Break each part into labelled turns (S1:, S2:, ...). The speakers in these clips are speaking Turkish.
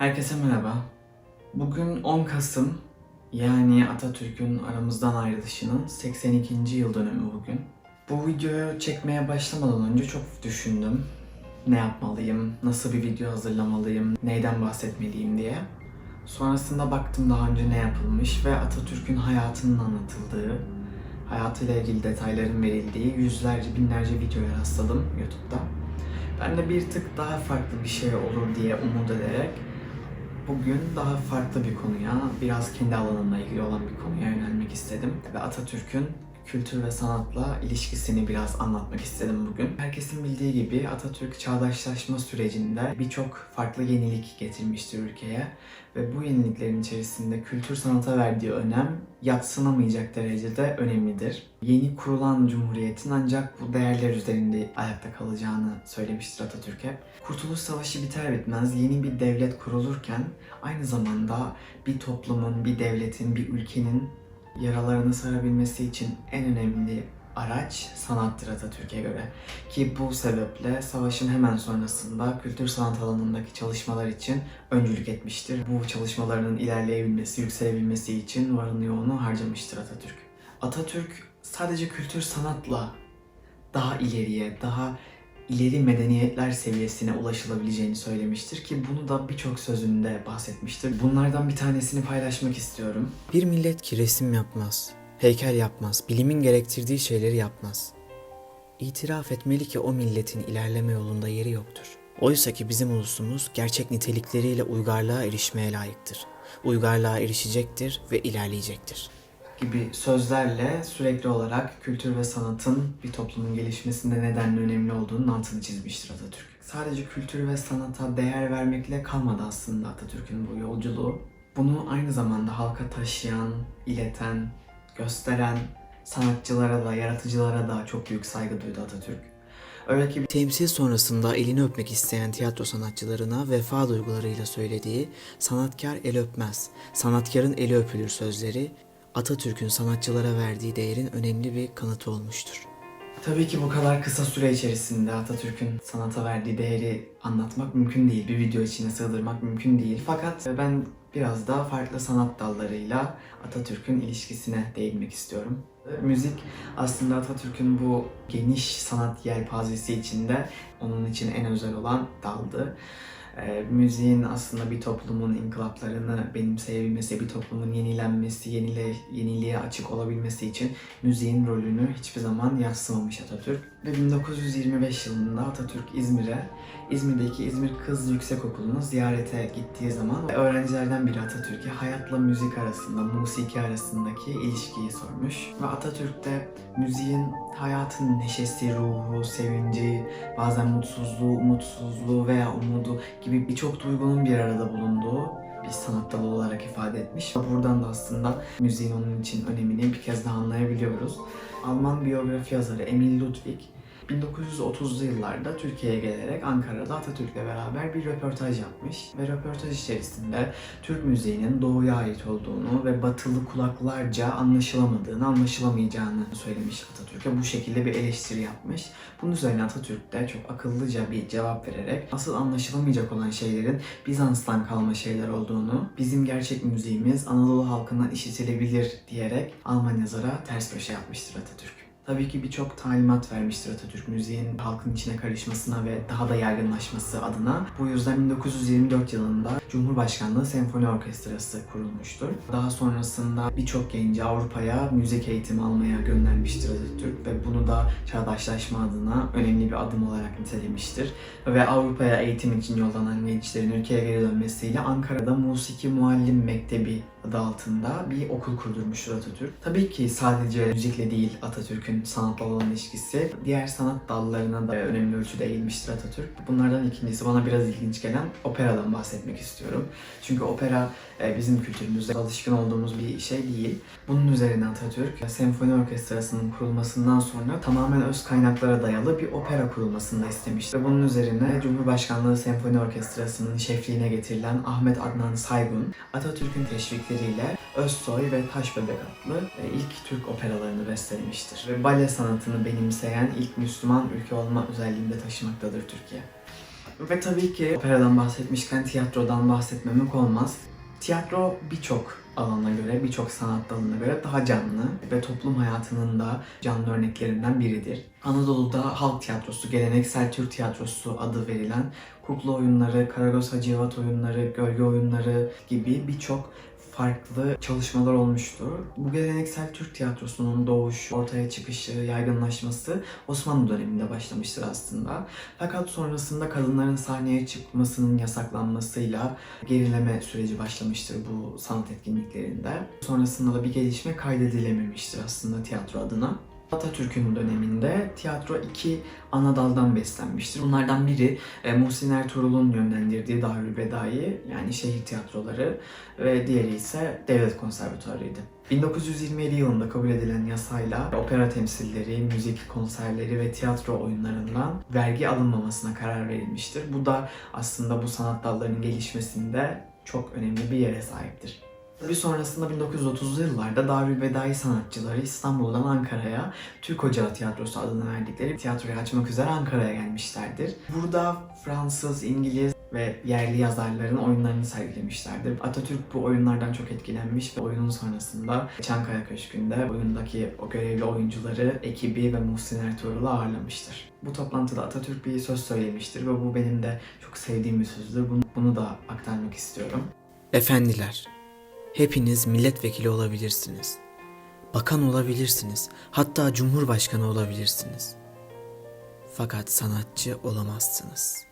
S1: Herkese merhaba. Bugün 10 Kasım yani Atatürk'ün aramızdan ayrılışının 82. yıl dönümü bugün. Bu videoyu çekmeye başlamadan önce çok düşündüm. Ne yapmalıyım, nasıl bir video hazırlamalıyım, neyden bahsetmeliyim diye. Sonrasında baktım daha önce ne yapılmış ve Atatürk'ün hayatının anlatıldığı, hayatıyla ilgili detayların verildiği yüzlerce binlerce videoya rastladım YouTube'da. Ben de bir tık daha farklı bir şey olur diye umut ederek bugün daha farklı bir konuya, biraz kendi alanımla ilgili olan bir konuya yönelmek istedim. Ve Atatürk'ün kültür ve sanatla ilişkisini biraz anlatmak istedim bugün. Herkesin bildiği gibi Atatürk çağdaşlaşma sürecinde birçok farklı yenilik getirmiştir ülkeye. Ve bu yeniliklerin içerisinde kültür sanata verdiği önem yatsınamayacak derecede önemlidir. Yeni kurulan cumhuriyetin ancak bu değerler üzerinde ayakta kalacağını söylemiştir Atatürk hep. Kurtuluş Savaşı biter bitmez yeni bir devlet kurulurken aynı zamanda bir toplumun, bir devletin, bir ülkenin yaralarını sarabilmesi için en önemli araç sanattır Atatürk'e göre. Ki bu sebeple savaşın hemen sonrasında kültür sanat alanındaki çalışmalar için öncülük etmiştir. Bu çalışmalarının ilerleyebilmesi, yükselebilmesi için varını yoğunu harcamıştır Atatürk. Atatürk sadece kültür sanatla daha ileriye, daha ileri medeniyetler seviyesine ulaşılabileceğini söylemiştir ki bunu da birçok sözünde bahsetmiştir. Bunlardan bir tanesini paylaşmak istiyorum.
S2: Bir millet ki resim yapmaz, heykel yapmaz, bilimin gerektirdiği şeyleri yapmaz. İtiraf etmeli ki o milletin ilerleme yolunda yeri yoktur. Oysa ki bizim ulusumuz gerçek nitelikleriyle uygarlığa erişmeye layıktır. Uygarlığa erişecektir ve ilerleyecektir.
S1: Gibi sözlerle sürekli olarak kültür ve sanatın bir toplumun gelişmesinde nedenle önemli olduğunun altını çizmiştir Atatürk. Sadece kültür ve sanata değer vermekle kalmadı aslında Atatürk'ün bu yolculuğu. Bunu aynı zamanda halka taşıyan, ileten, gösteren sanatçılara da, yaratıcılara da çok büyük saygı duydu Atatürk. Öyle ki
S2: Temsil sonrasında elini öpmek isteyen tiyatro sanatçılarına vefa duygularıyla söylediği sanatkar el öpmez, sanatkarın eli öpülür sözleri Atatürk'ün sanatçılara verdiği değerin önemli bir kanıtı olmuştur.
S1: Tabii ki bu kadar kısa süre içerisinde Atatürk'ün sanata verdiği değeri anlatmak mümkün değil. Bir video içine sığdırmak mümkün değil. Fakat ben biraz daha farklı sanat dallarıyla Atatürk'ün ilişkisine değinmek istiyorum. Müzik aslında Atatürk'ün bu geniş sanat yelpazesi içinde onun için en özel olan daldı. Ee, müziğin aslında bir toplumun inkılaplarını benimseyebilmesi, bir toplumun yenilenmesi, yenile, yeniliğe açık olabilmesi için müziğin rolünü hiçbir zaman yadsımamış Atatürk. Ve 1925 yılında Atatürk İzmir'e, İzmir'deki İzmir Kız Yüksekokulu'nu ziyarete gittiği zaman öğrencilerden biri Atatürk'e hayatla müzik arasında, musiki arasındaki ilişkiyi sormuş. Ve Atatürk de müziğin hayatın neşesi, ruhu, sevinci, bazen mutsuzluğu, umutsuzluğu veya umudu gibi birçok duygunun bir arada bulunduğu bir sanat dalı olarak ifade etmiş. Buradan da aslında müziğin onun için önemini bir kez daha anlayabiliyoruz. Alman biyografi yazarı Emil Ludwig 1930'lu yıllarda Türkiye'ye gelerek Ankara'da Atatürk'le beraber bir röportaj yapmış ve röportaj içerisinde Türk müziğinin doğuya ait olduğunu ve batılı kulaklarca anlaşılamadığını, anlaşılamayacağını söylemiş Atatürk'e. Bu şekilde bir eleştiri yapmış. Bunun üzerine Atatürk de çok akıllıca bir cevap vererek asıl anlaşılamayacak olan şeylerin Bizans'tan kalma şeyler olduğunu, bizim gerçek müziğimiz Anadolu halkından işitilebilir diyerek Alman yazara ters köşe yapmıştır Atatürk. Tabii ki birçok talimat vermiştir Atatürk müziğin halkın içine karışmasına ve daha da yaygınlaşması adına. Bu yüzden 1924 yılında Cumhurbaşkanlığı Senfoni Orkestrası kurulmuştur. Daha sonrasında birçok genci Avrupa'ya müzik eğitimi almaya göndermiştir Atatürk ve bunu da çağdaşlaşma adına önemli bir adım olarak nitelemiştir. Ve Avrupa'ya eğitim için yollanan gençlerin ülkeye geri dönmesiyle Ankara'da Musiki Muallim Mektebi adı altında bir okul kurdurmuştur Atatürk. Tabii ki sadece müzikle değil Atatürk'ün sanatla olan ilişkisi, diğer sanat dallarına da önemli ölçüde eğilmiştir Atatürk. Bunlardan ikincisi bana biraz ilginç gelen operadan bahsetmek istiyorum. Çünkü opera e, bizim kültürümüzde alışkın olduğumuz bir şey değil. Bunun üzerine Atatürk senfoni orkestrasının kurulmasından sonra tamamen öz kaynaklara dayalı bir opera kurulmasını istemişti. Bunun üzerine Cumhurbaşkanlığı Senfoni Orkestrası'nın şefliğine getirilen Ahmet Adnan Saygun, Atatürk'ün teşvikleriyle Özsoy ve Taş Bebek adlı e, ilk Türk operalarını bestelemiştir. Ve bale sanatını benimseyen ilk Müslüman ülke olma özelliğini de taşımaktadır Türkiye. Ve tabii ki operadan bahsetmişken tiyatrodan bahsetmemek olmaz. Tiyatro birçok alana göre, birçok sanat dalına göre daha canlı ve toplum hayatının da canlı örneklerinden biridir. Anadolu'da halk tiyatrosu, geleneksel Türk tiyatrosu adı verilen kukla oyunları, Karagöz Hacivat oyunları, gölge oyunları gibi birçok farklı çalışmalar olmuştur. Bu geleneksel Türk tiyatrosunun doğuşu, ortaya çıkışı, yaygınlaşması Osmanlı döneminde başlamıştır aslında. Fakat sonrasında kadınların sahneye çıkmasının yasaklanmasıyla gerileme süreci başlamıştır bu sanat etkinliklerinde. Sonrasında da bir gelişme kaydedilememiştir aslında tiyatro adına. Atatürk'ün döneminde tiyatro iki ana daldan beslenmiştir. Bunlardan biri e, Muhsin Ertuğrul'un yönlendirdiği Darülbedai yani şehir tiyatroları ve diğeri ise devlet konservatuarıydı. 1927 yılında kabul edilen yasayla opera temsilleri, müzik konserleri ve tiyatro oyunlarından vergi alınmamasına karar verilmiştir. Bu da aslında bu sanat dallarının gelişmesinde çok önemli bir yere sahiptir. Bir sonrasında 1930'lu yıllarda Darülbedai sanatçıları İstanbul'dan Ankara'ya Türk Ocağı Tiyatrosu adını verdikleri tiyatroyu açmak üzere Ankara'ya gelmişlerdir. Burada Fransız, İngiliz ve yerli yazarların oyunlarını sergilemişlerdir. Atatürk bu oyunlardan çok etkilenmiş ve oyunun sonrasında Çankaya Köşkü'nde oyundaki o görevli oyuncuları, ekibi ve Muhsin Ertuğrul'u ağırlamıştır. Bu toplantıda Atatürk bir söz söylemiştir ve bu benim de çok sevdiğim bir sözdür. Bunu, bunu da aktarmak istiyorum.
S2: Efendiler, hepiniz milletvekili olabilirsiniz. Bakan olabilirsiniz. Hatta cumhurbaşkanı olabilirsiniz. Fakat sanatçı olamazsınız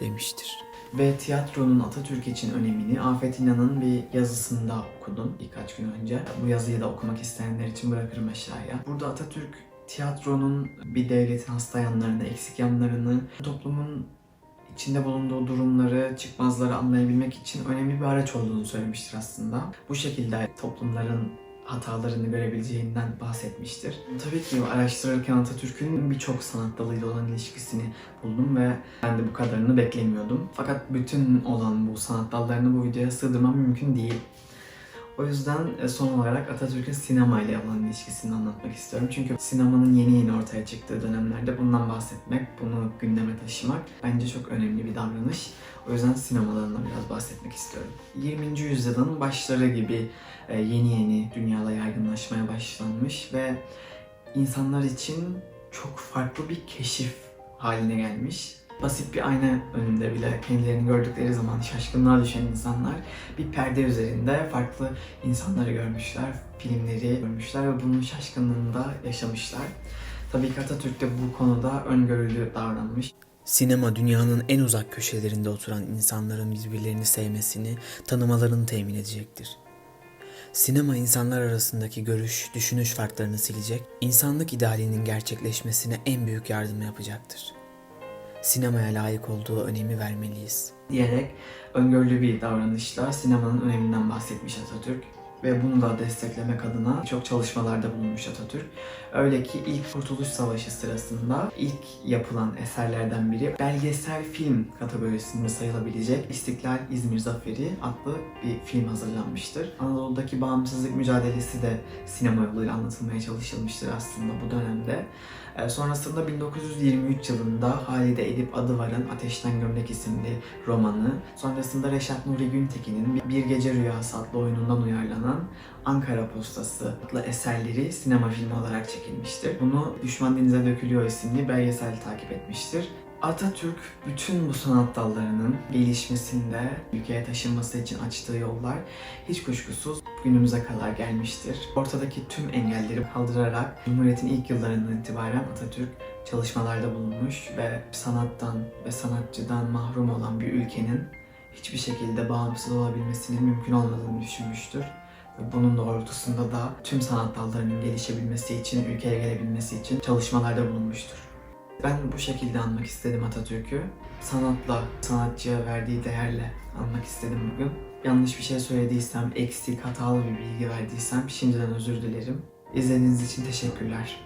S2: demiştir.
S1: Ve tiyatronun Atatürk için önemini Afet İnan'ın bir yazısında okudum birkaç gün önce. Bu yazıyı da okumak isteyenler için bırakırım aşağıya. Burada Atatürk tiyatronun bir devletin hasta yanlarını, eksik yanlarını, toplumun içinde bulunduğu durumları, çıkmazları anlayabilmek için önemli bir araç olduğunu söylemiştir aslında. Bu şekilde toplumların hatalarını görebileceğinden bahsetmiştir. Tabii ki araştırırken Atatürk'ün birçok sanat dalıyla olan ilişkisini buldum ve ben de bu kadarını beklemiyordum. Fakat bütün olan bu sanat dallarını bu videoya sığdırmam mümkün değil. O yüzden e, son olarak Atatürk'ün sinema ile olan ilişkisini anlatmak istiyorum. Çünkü sinemanın yeni yeni ortaya çıktığı dönemlerde bundan bahsetmek, bunu gündeme taşımak bence çok önemli bir davranış. O yüzden sinemalarından biraz bahsetmek istiyorum. 20. yüzyılın başları gibi e, yeni yeni dünyada yaygınlaşmaya başlanmış ve insanlar için çok farklı bir keşif haline gelmiş. Basit bir ayna önünde bile kendilerini gördükleri zaman şaşkınlığa düşen insanlar bir perde üzerinde farklı insanları görmüşler, filmleri görmüşler ve bunun şaşkınlığını da yaşamışlar. Tabii ki Atatürk de bu konuda öngörülü davranmış.
S2: Sinema dünyanın en uzak köşelerinde oturan insanların birbirlerini sevmesini, tanımalarını temin edecektir. Sinema insanlar arasındaki görüş, düşünüş farklarını silecek, insanlık idealinin gerçekleşmesine en büyük yardımı yapacaktır. Sinemaya layık olduğu önemi vermeliyiz.
S1: diyerek öngörülü bir davranışla sinemanın öneminden bahsetmiş Atatürk ve bunu da desteklemek adına çok çalışmalarda bulunmuş Atatürk. Öyle ki ilk Kurtuluş Savaşı sırasında ilk yapılan eserlerden biri belgesel film kategorisinde sayılabilecek İstiklal İzmir Zaferi adlı bir film hazırlanmıştır. Anadolu'daki bağımsızlık mücadelesi de sinema yoluyla anlatılmaya çalışılmıştır aslında bu dönemde. Ee, Sonrasında 1923 yılında Halide Edip Adıvar'ın Ateşten Gömlek isimli romanı, sonrasında Reşat Nuri Güntekin'in Bir Gece Rüyası adlı oyunundan uyarlanan Ankara Postası adlı eserleri sinema filmi olarak çekilmiştir. Bunu Düşman Denize Dökülüyor isimli belgesel takip etmiştir. Atatürk bütün bu sanat dallarının gelişmesinde ülkeye taşınması için açtığı yollar hiç kuşkusuz günümüze kadar gelmiştir. Ortadaki tüm engelleri kaldırarak Cumhuriyet'in ilk yıllarından itibaren Atatürk çalışmalarda bulunmuş ve sanattan ve sanatçıdan mahrum olan bir ülkenin hiçbir şekilde bağımsız olabilmesinin mümkün olmadığını düşünmüştür. Bunun doğrultusunda da tüm sanat dallarının gelişebilmesi için, ülkeye gelebilmesi için çalışmalarda bulunmuştur. Ben bu şekilde anmak istedim Atatürk'ü. Sanatla, sanatçıya verdiği değerle anmak istedim bugün. Yanlış bir şey söylediysem, eksik, hatalı bir bilgi verdiysem şimdiden özür dilerim. İzlediğiniz için teşekkürler.